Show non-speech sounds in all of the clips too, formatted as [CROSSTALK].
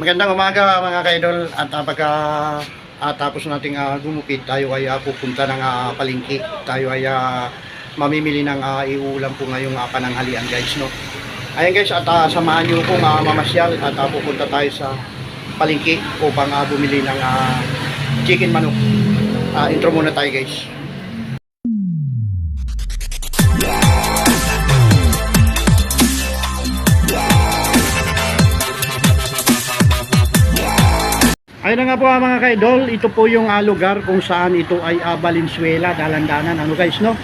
Magandang umaga mga kaidol at uh, pagka ah, tapos nating ah, gumupit tayo ay ah, pupunta ng ah, palengke. Tayo ay ah, mamimili ng ah, iulam po ngayong uh, pananghalian guys no. Ayan guys at ah, samahan niyo kong ah, mamasyal at ah, pupunta tayo sa palengke upang ah, bumili ng ah, chicken manok. Ah, intro muna tayo guys. Na nga po ah, mga kaidol, ito po yung ah, lugar kung saan ito ay uh, Valenzuela, dalandanan, ano guys no?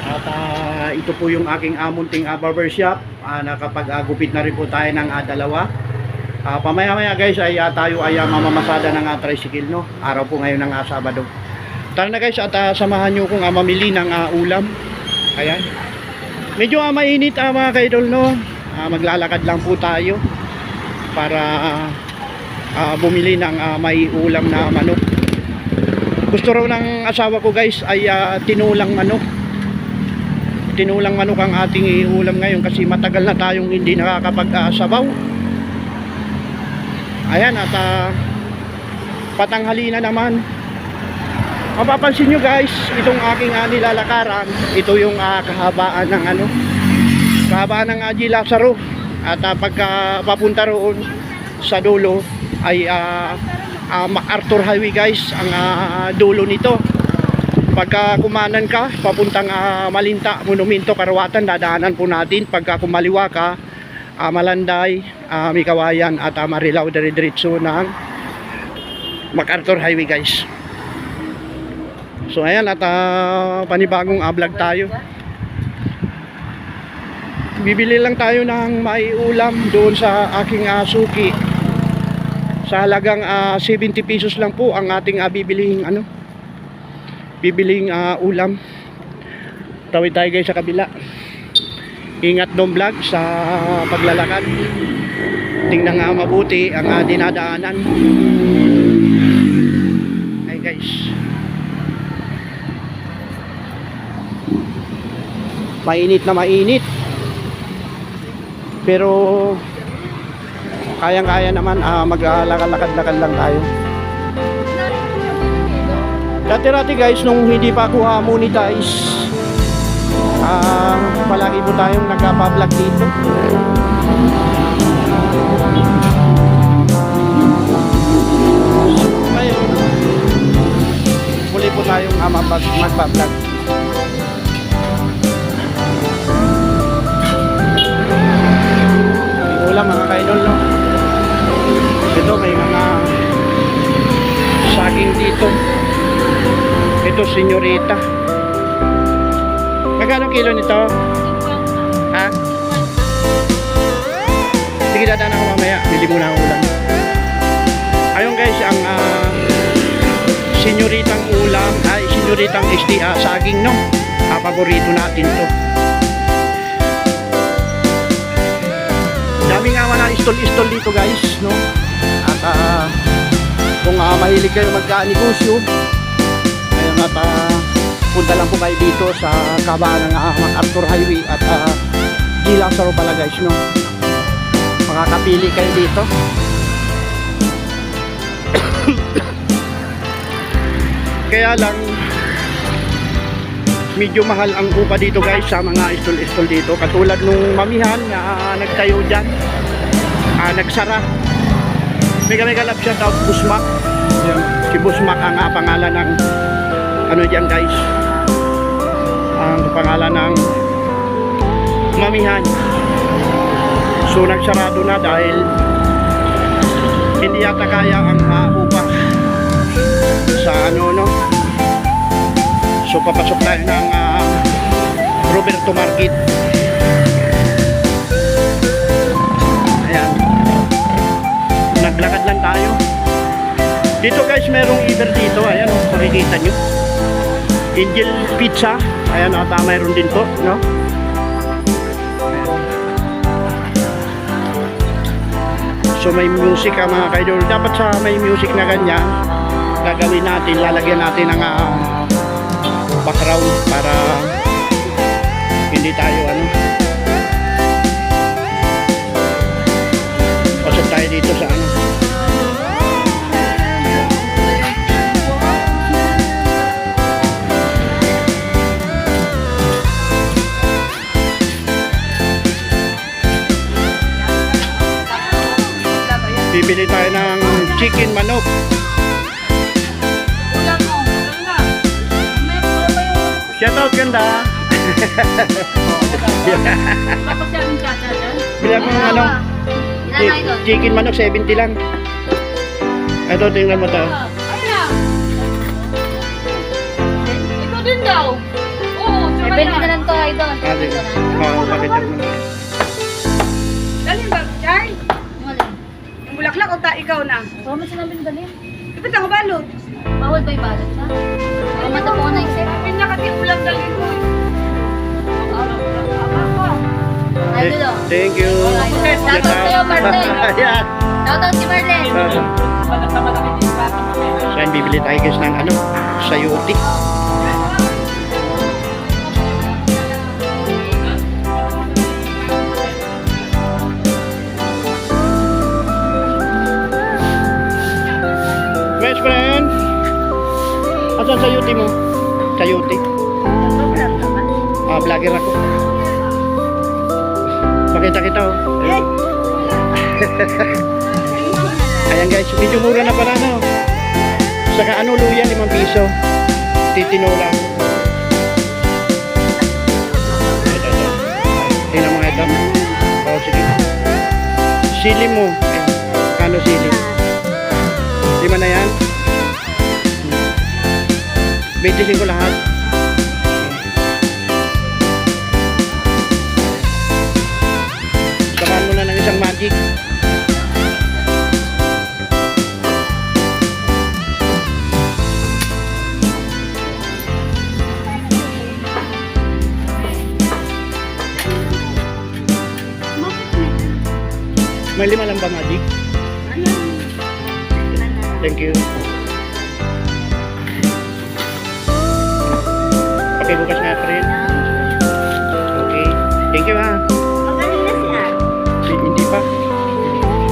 At ah, ito po yung aking uh, munting ah, barbershop, uh, nakapag-gupit na rin po tayo ng ah, dalawa. Ah, pamaya-maya guys ay ah, tayo ay ah, mamamasada ng ah, tricycle no, araw po ngayon ng ah, Sabado. Tara na guys at ah, samahan nyo kung ah, mamili ng ah, ulam. Ayan. Medyo ah, mainit ah, mga kaidol no, Ah, maglalakad lang po tayo para ah, bumili ng ah, may ulam na manok. Gusto raw ng asawa ko guys ay ah, tinulang manok. Tinulang manok ang ating iulam ngayon kasi matagal na tayong hindi nakakapag-sabaw. Ayan at ah, patanghali na naman. Mapapansin nyo guys, itong aking ah, nilalakaran, ito yung ah, kahabaan ng ano, kahabaan ng Aji Lazaro. At ah, pagka papunta roon sa dulo ay ah, ah, MacArthur Highway guys ang ah, dulo nito. Pagka kumanan ka, papuntang ah, Malinta, Monumento, Karawatan, dadaanan po natin. Pagka kumaliwa ka, ah, Malanday, ah, Mikawayan at ah, Marilao, dire-diretso ng MacArthur Highway guys. So ayan at ah, panibagong ah, vlog tayo. Bibili lang tayo ng maiulam doon sa aking ah, suki. Sa halagang ah, 70 pesos lang po ang ating ah, bibilihing ano. Bibiling ah, ulam. Tawid tayo guys sa kabila. Ingat dong vlog sa paglalakad. Tingnan nga mabuti ang ah, dinadaanan. Ay guys. Mainit na mainit. Pero kayang-kaya naman ah, maglalakad-lakad lang tayo. Dati-dati guys, nung hindi pa ako ah, monetize, ah, palagi po tayong nagpa-vlog dito. Ngayon, muli po tayong mag- magpa-vlog. Ulam mga kaidol no? Ito senyorita. Magkano kilo nito? Ha? Sige dadaan ako mamaya. Bili muna ang ulam. Ayun guys, ang ah, senyoritang ulam ay senyoritang SDA saging no. Ah, paborito natin to. Dami nga mga istol-istol dito guys, no? At ah, kung uh, mahilig kayo magka-negosyo, at ah, punta lang po kayo dito sa kabaan ng uh, MacArthur Highway at uh, G. Lazaro pala guys, no? Makakapili kayo dito. [COUGHS] Kaya lang, medyo mahal ang upa dito guys sa mga istol-istol dito katulad nung mamihan na nagtayo dyan ah, nagsara mega mega love shout out Busmak Yan. si Busmak ang ah, pangalan ng ano dyan guys ang pangalan ng mamihan so nagsarado na dahil hindi yata kaya ang uh, upa sa ano no So papasok tayo ng ah, Roberto Market. Ayan. Naglakad lang tayo. Dito guys, merong either dito. Ayan, oh, makikita nyo. Angel Pizza. Ayan, at ah, mayroon din po. No? So may music ang mga kaidol. Dapat sa may music na ganyan, gagawin natin, lalagyan natin ng ah, background para hindi tayo ano pasok tayo dito sa ano Bibili tayo ng chicken manok. Shout out ganda. Bili ako ng ano, chicken manok 70 lang. Ito, tingnan mo to. Ito din daw. Oo, benta na lang to, idol. Ah, sige. Oo? Bulaklak o ta ikaw na? Baka mo sinabing dalhin. Ipit ako balot. Bawal ba yung balot na? Baka matapo ko na isip. Pinakati ulam dalhin ko. Oh. Thank you. Shout out sa'yo, Marlene. [LAUGHS] Ayan. Shout out si Marlene. So, yan, bibili tayo guys ng ano, sayuti. Best Asan sayuti mo? Sayuti. Ah, vlogger ako. Pakita kita oh. [LAUGHS] Ayan guys, medyo mura na pala no. Saka ano luya, 5 piso. Titino lang. Tingnan mo nga ito. Oo, sige. Sili mo. Kano sili? Lima na yan? 25 lahat. Samahan mo na ng isang magic. May lima lang ba magic? Thank you. Okay, bukas nga pa rin. Okay. Thank you ha. Hindi hindi pa.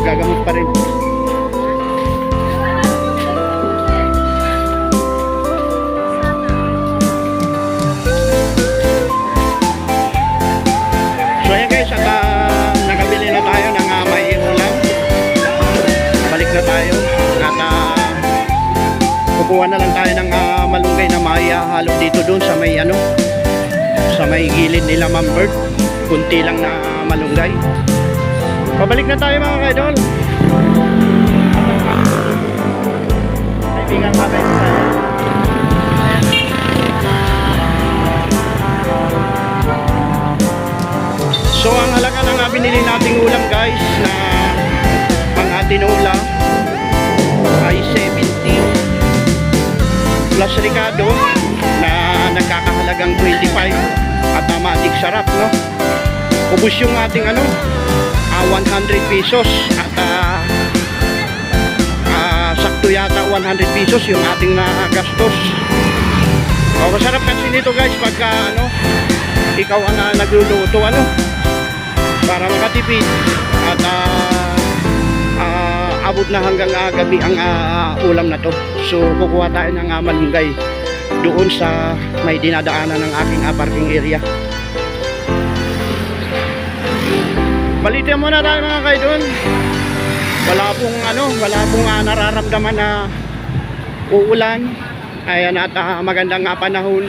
Gagamot pa rin. So ayan guys, ah, nakabili na tayo ng uh, may ulam. Balik na tayo. At kukuha na lang tayo ng ah, maihahalo dito doon sa may ano, sa may gilid nila Ma'am Bird. Kunti lang na malunggay. Pabalik na tayo mga kaidol. Kaibigan ka tayo. So ang halaga ng binili nating ulam guys na pang atin ulam ay 70 plus Ricardo nagkakahalagang 25 at uh, sarap no? Ubus yung ating ano ah, 100 pesos. At ah, ah, sakto yata 100 pesos yung ating nagastos oh, masarap kasi nito guys pagka ano ikaw ang ah, nagluluto ano para makatipid. At ah, ah, abot na hanggang ah, gabi ang ah, ulam na to. So kukuha tayo ng ah, malunggay doon sa may dinadaanan ng aking ah, parking area. Balitin muna tayo mga kaidol wala pong ano wala pong ah, nararamdaman na uulan. Ayan at ah, magandang ah, panahon.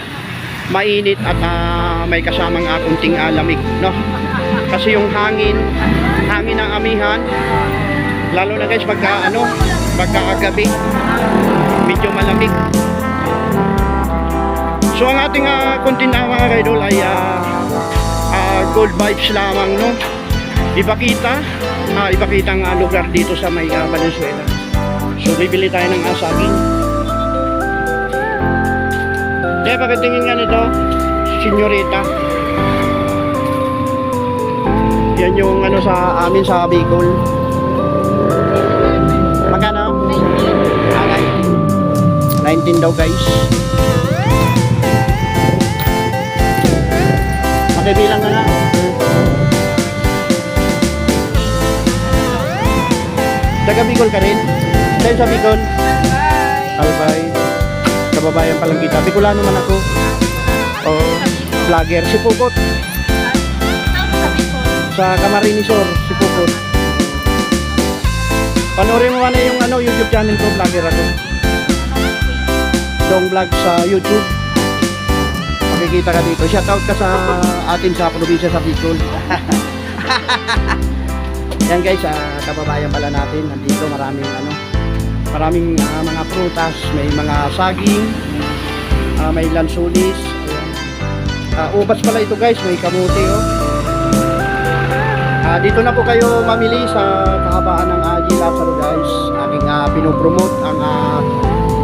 Mainit at ah, may kasamang uh, kunting ah, lamig no? Kasi yung hangin hangin ng amihan lalo na guys pagka ano pagka gabi medyo malamig so ang ating uh, content na mga kaidol ay ah, ah, good vibes lamang no? Ipakita ah, ipakita ang ah, lugar dito sa may ah, Valenzuela. So bibili tayo ng asaging kaya pagkatingin nga nito senyorita. Yan yung ano sa amin sa Bicol. Magkano? Ah, 19 daw guys makibilang na nga taga Bicol ka rin? sa'yo sa Bicol? Albay kababayan palang kita Bicolano man ako oh, vlogger si Pukot sa Camarines Sur si Pukot Panoorin mo na yung ano, YouTube channel ko, vlogger ako. Dong vlog sa YouTube. Makikita ka dito. Shout out ka sa atin sa probinsya sa Bicol. [LAUGHS] Yan guys, ah, kababayan pala natin. Nandito maraming ano, maraming ah, mga prutas, may mga saging, ah, may lansunis. Ayan. Ah, ubas pala ito guys, may kamuti oh. Ah, dito na po kayo mamili sa kahabaan ng Aji Lazaro guys. Aking uh, pinopromote ang ah,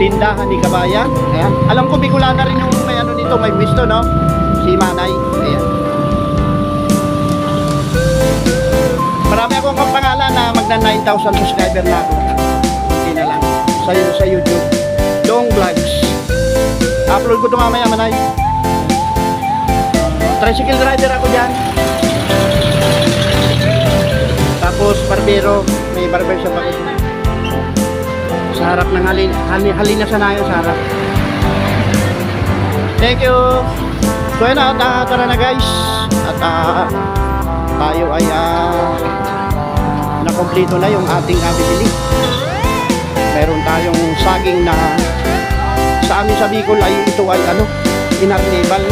tindahan ni Kabayan. Ayan. Alam ko Bicolana rin yung may ano nito, may pwesto no? Si Manay. Ayan. Marami akong pangalan na magna 9,000 subscriber na ako. Hindi na lang. Sa, sa YouTube. Dong Vlogs. Upload ko ito mamaya Manay. Tricycle rider ako dyan. Tapos barbero, may barber shop ako. Sa harap ng halin, halin, halina sanayan sa harap. Thank you. So yun at ah, tara na guys. At ah, tayo ay uh, nakompleto na yung ating uh, bibili. Meron tayong saging na sa amin sa Bicol ay ito ay ano, inarnibal.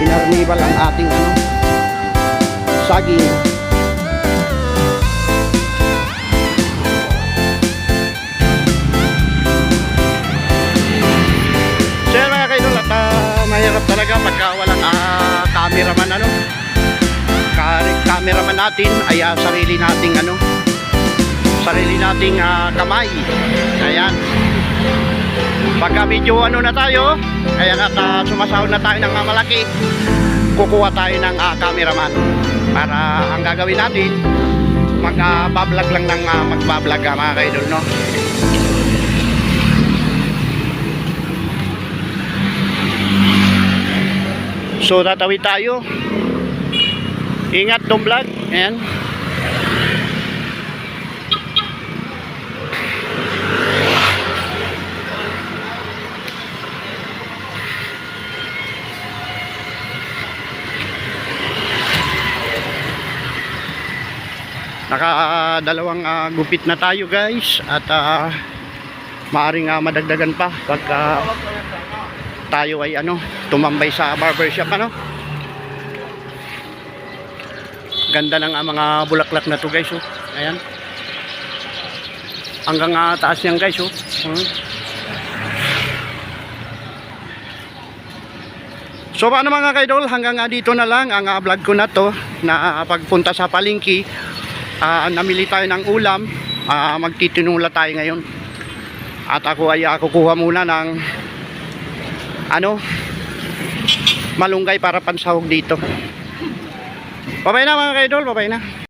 Inarnibal ang ating ano, saging. Talaga pagka walang ah, cameraman ano. Ka- cameraman natin ay ah, sarili nating ano sarili nating ah, kamay. Ayan. Pagka medyo ano na tayo, ayan at uh, sumasahod na tayo ng mamalaki, kukuha tayo ng ah, cameraman para ang gagawin natin mag-bablog lang ng uh, magbablog ka mga kaidol no so tatawid tayo. Ingat dong vlog ayan. Naka dalawang ah, gupit na tayo guys. At uh, maaring ah, madagdagan pa pagka tayo ay ano tumambay sa barbershop ano. Ganda ng ah, mga bulaklak na to guys oh. Ayan. Hanggang ah, taas yan guys oh. Hmm. So paano mga kaidol, hanggang nga dito na lang ang ah, vlog ko na to na ah, pagpunta sa palengke Ah, namili tayo ng ulam Ah, magtitinula tayo ngayon at ako ay ah, kukuha muna ng ano? Malunggay para pansahog dito. Babay na mga kaidol babay na